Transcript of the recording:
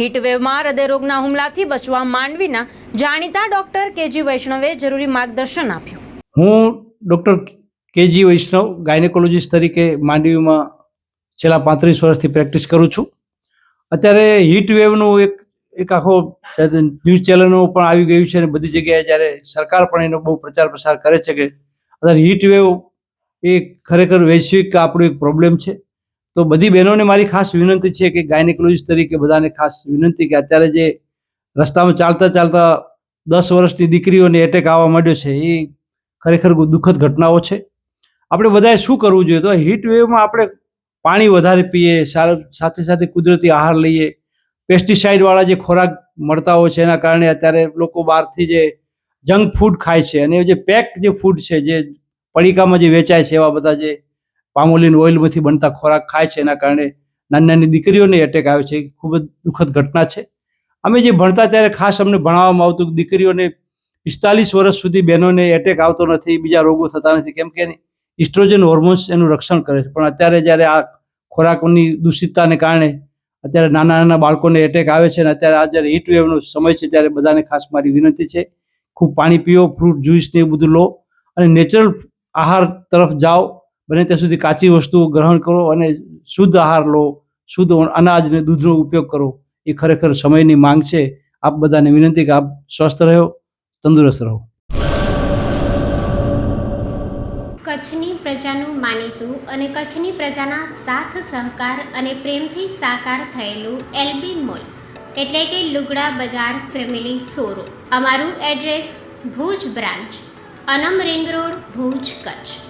હીટવેવમાં હૃદયરોગના હુમલાથી બચવા માંડવીના જાણીતા ડોક્ટર કેજી વૈષ્ણવે જરૂરી માર્ગદર્શન આપ્યું. હું ડૉક્ટર કેજી વૈષ્ણવ ગાયનેકોલોજીસ્ટ તરીકે માંડવીમાં છેલ્લા પાંત્રીસ વર્ષથી પ્રેક્ટિસ કરું છું. અત્યારે હીટ વેવનું એક એક આખો ન્યૂઝ ચેનલો પણ આવી ગયું છે અને બધી જગ્યાએ જ્યારે સરકાર પણ એનો બહુ પ્રચાર પ્રસાર કરે છે કે અત્યારે હીટ વેવ એ ખરેખર વૈશ્વિક આપણો એક પ્રોબ્લેમ છે. તો બધી બહેનોને મારી ખાસ વિનંતી છે કે ગાયનેકોલોજીસ્ટ તરીકે બધાને ખાસ વિનંતી કે અત્યારે જે રસ્તામાં ચાલતા ચાલતા દસ વર્ષની દીકરીઓને એટેક આવવા માંડ્યો છે, એ ખરેખર દુઃખદ ઘટનાઓ છે. આપણે બધાએ શું કરવું જોઈએ? તો હીટ વેવમાં આપણે પાણી વધારે પીએ સાથે સાથે કુદરતી આહાર લઈએ. પેસ્ટિસાઇડવાળા જે ખોરાક મળતા હોય છે, એના કારણે અત્યારે લોકો બહારથી જે જંક ફૂડ ખાય છે અને જે પેક જે ફૂડ છે, જે પડીકામાં જે વેચાય છે એવા બધા જે પામોલિન ઓઇલમાંથી બનતા ખોરાક ખાય છે. એના કારણે નાની નાની દીકરીઓને એટેક આવે છે. એ ખૂબ જ દુઃખદ ઘટના છે. અમે જે ભણતા ત્યારે ખાસ અમને ભણાવવામાં આવતું કે દીકરીઓને પિસ્તાલીસ વર્ષ સુધી બહેનોને એટેક આવતો નથી, બીજા રોગો થતા નથી. કેમ કે ઇસ્ટ્રોજન હોર્મોન્સ એનું રક્ષણ કરે છે. પણ અત્યારે જ્યારે આ ખોરાકની દૂષિતતાને કારણે અત્યારે નાના નાના બાળકોને એટેક આવે છે અને અત્યારે આ જ્યારે હીટ વેવનો સમય છે ત્યારે બધાને ખાસ મારી વિનંતી છે, ખૂબ પાણી પીઓ ફ્રૂટ જ્યુસ ને એવું બધું લો અને નેચરલ આહાર તરફ જાઓ. બને ત્યાં સુધી કાચી વસ્તુઓ ગ્રહણ કરો અને શુદ્ધ આહાર લો, શુદ્ધ અનાજ અને દૂધનો ઉપયોગ કરો. એ ખરેખર સમયની માંગ છે. આપ બધાને વિનંતી કે આપ સ્વસ્થ રહો, તંદુરસ્ત રહો. કચ્છની પ્રજાનું માનીતું અને કચ્છની પ્રજાના સાથ, સહકાર અને પ્રેમથી સાકાર થયેલું એલબી મોલ, એટલે કે લુગડા બજાર ફેમિલી શોરૂમ. અમારું એડ્રેસ ભુજ બ્રાન્ચ, અનમ ring road, Bhuj Kutch.